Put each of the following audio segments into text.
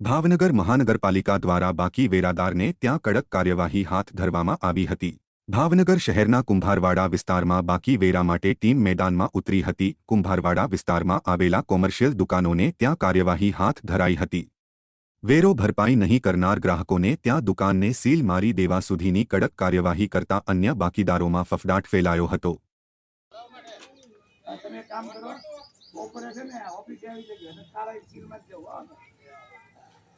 ભાવનગર મહાનગરપાલિકા દ્વારા બાકી વેરાદારને ત્યાં કડક કાર્યવાહી હાથ ધરવામાં આવી હતી. ભાવનગર શહેરના કુંભારવાડા વિસ્તારમાં બાકી વેરા માટે ટીમ મેદાનમાં ઉતરી હતી. કુંભારવાડા વિસ્તારમાં આવેલા કોમર્શિયલ દુકાનોને ત્યાં કાર્યવાહી હાથ ધરાઈ હતી. વેરો ભરપાઈ નહીં કરનાર ગ્રાહકોને ત્યાં દુકાનને સીલ મારી દેવા સુધીની કડક કાર્યવાહી કરતા અન્ય બાકીદારોમાં ફફડાટ ફેલાયો હતો. બપોરે ઓફિસે આવી જજો સીલમાં જ જવું.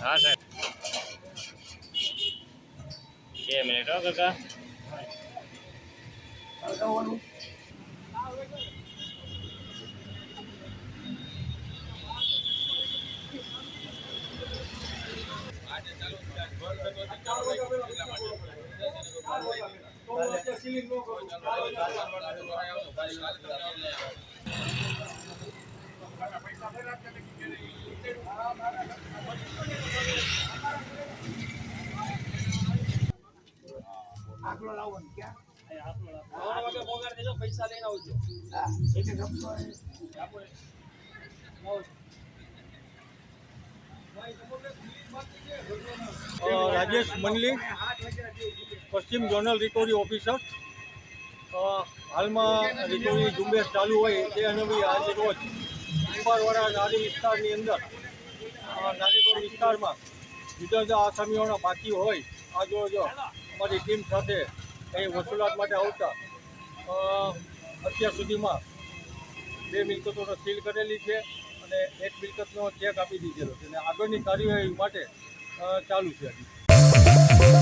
હા સાહેબ. બે મિનિટ હો કાકા. હળગાવવાનું આંકડો ને ક્યાં? રાજેશ મંડલી પશ્ચિમ ઝોનલ રિકવરી ઓફિસર. હાલમાં રિકવરી ઝુંબેશ ચાલુ હોય તે અનુભવી આજે રોજ ઉપરવાળા નારી વિસ્તારની અંદર અ, રોડ વિસ્તારમાં જુદા જુદા આસામીઓના બાકી હોય આ જો અમારી ટીમ સાથે અહીં વસૂલાત માટે આવતા અત્યાર સુધીમાં બે મિલકતોનો સીલ કરેલી છે અને એક મિલકતનો ચેક આપી દીધેલો છે અને આગળની કાર્યવાહી માટે ચાલુ છે